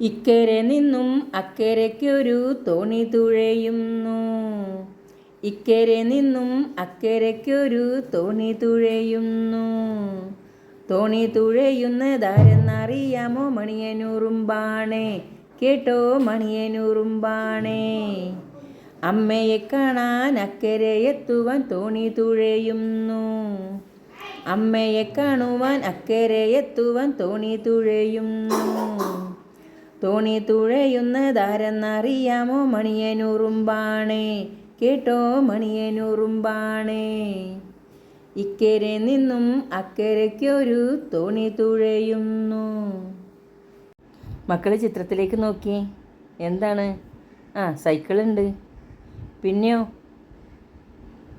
ഇക്കരെ നിന്നും അക്കരയ്ക്കൊരു തോണി തുഴയുന്നു. ഇക്കരെ നിന്നും അക്കരയ്ക്കൊരു തോണി തുഴയുന്നു. തോണി തുഴയുന്നതാരെന്നറിയാമോ? മണിയനൂറുമ്പാണേ. കേട്ടോ മണിയനൂറുമ്പാണേ. അമ്മയെ കാണാൻ അക്കരെ എത്തുവാൻ തോണി തുഴയുന്നു. അമ്മയെ കാണുവാൻ അക്കരെ എത്തുവാൻ തോണി തുഴയുന്നു. തോണി തുഴയുന്ന തുഴയുന്നതാരെന്നറിയാമോ മണിയനുറുമ്പാണേ? കേട്ടോ മണിയനുറുമ്പാണേ? ഇക്കരെ നിന്നും അക്കരയ്ക്കൊരു തോണി തുഴയുന്നു. മക്കൾ ചിത്രത്തിലേക്ക് നോക്കി. എന്താണ്? ആ സൈക്കിളുണ്ട്. പിന്നെയോ?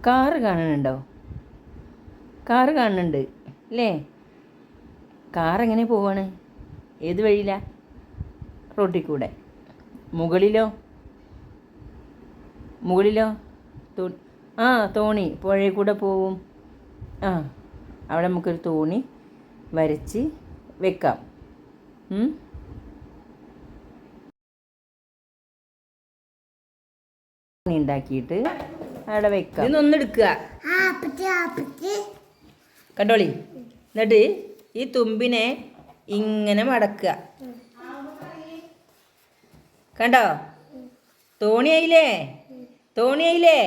കാറ് കാണുന്നുണ്ടോ? കാറ് കാണുന്നുണ്ട്. അല്ലേ? കാറെങ്ങനെ പോവാണ്? ഏത് വഴിയിലാ? റോട്ടിൽ കൂടെ മുകളിലോ? മുകളിലോ? തോ ആ തോണി. പുഴയിൽ കൂടെ പോവും. ആ അവിടെ നമുക്കൊരു തോണി വരച്ച് വെക്കാം? തോണി ഉണ്ടാക്കിയിട്ട് അവിടെ വെക്കാം. ഇതൊന്നെടുക്കുക ഒന്നെടുക്കുക. കണ്ടോളി. എന്നിട്ട് ഈ തുമ്പിനെ ഇങ്ങനെ മടക്കുക. കണ്ടോ? തോണിയായില്ലേ? തോണിയായില്ലേ?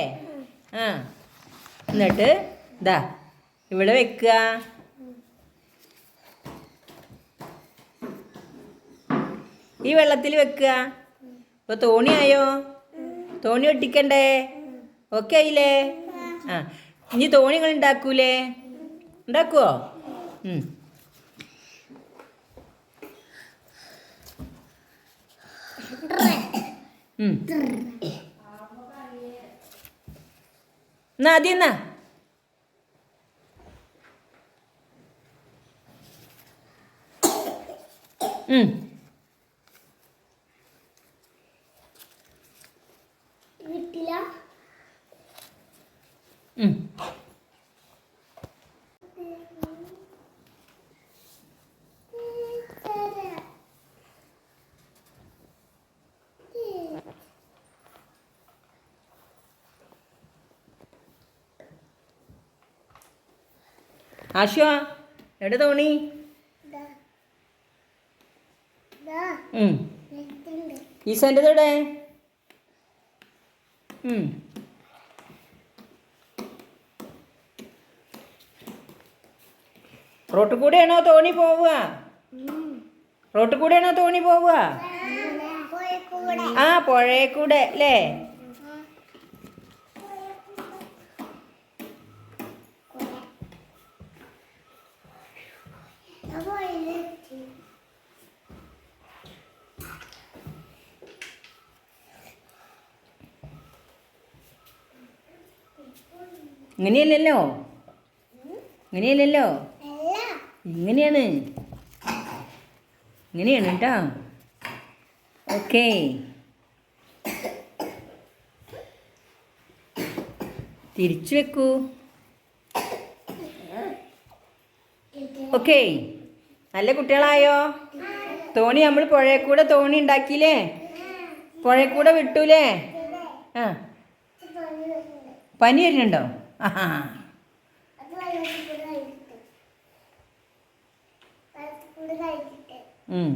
ആ. എന്നിട്ട് ഇതാ ഇവിടെ വെക്കുക. ഈ വെള്ളത്തിൽ വെക്കുക. ഇപ്പൊ തോണിയായോ? തോണി ഒട്ടിക്കണ്ടേ? ഓക്കെ ആയില്ലേ? ആ. ഇനി തോണികൾ ഉണ്ടാക്കൂലേ? ഉണ്ടാക്കുവോ ഉം. ഉം. എന്നാ ആദ്യം എന്നാ ഉം. വീട്ടില ഉം. ആശുവ എവിടെ തോണി? ഉം. ഈശോന്റെ എവിടെ? ഉം. റോട്ടിൽ കൂടെയാണോ തോണി പോവുക? റോട്ടിൽ കൂടെയാണോ തോണി പോവുക? ആ പുഴയിൽ കൂടെ അല്ലേ? ഇങ്ങനെയല്ലല്ലോ? ഇങ്ങനെയല്ലല്ലോ? ഇങ്ങനെയാണ്. ഇങ്ങനെയാണ് കേട്ടോ ഓക്കേ. തിരിച്ചു വെക്കൂ. ഓക്കേ. നല്ല കുട്ടികളായോ? തോണി നമ്മൾ പുഴയിൽ തോണി ഉണ്ടാക്കിയില്ലേ? പുഴയിൽ വിട്ടൂലേ? ആ. പനി വരുന്നുണ്ടോ? ആ ഉം.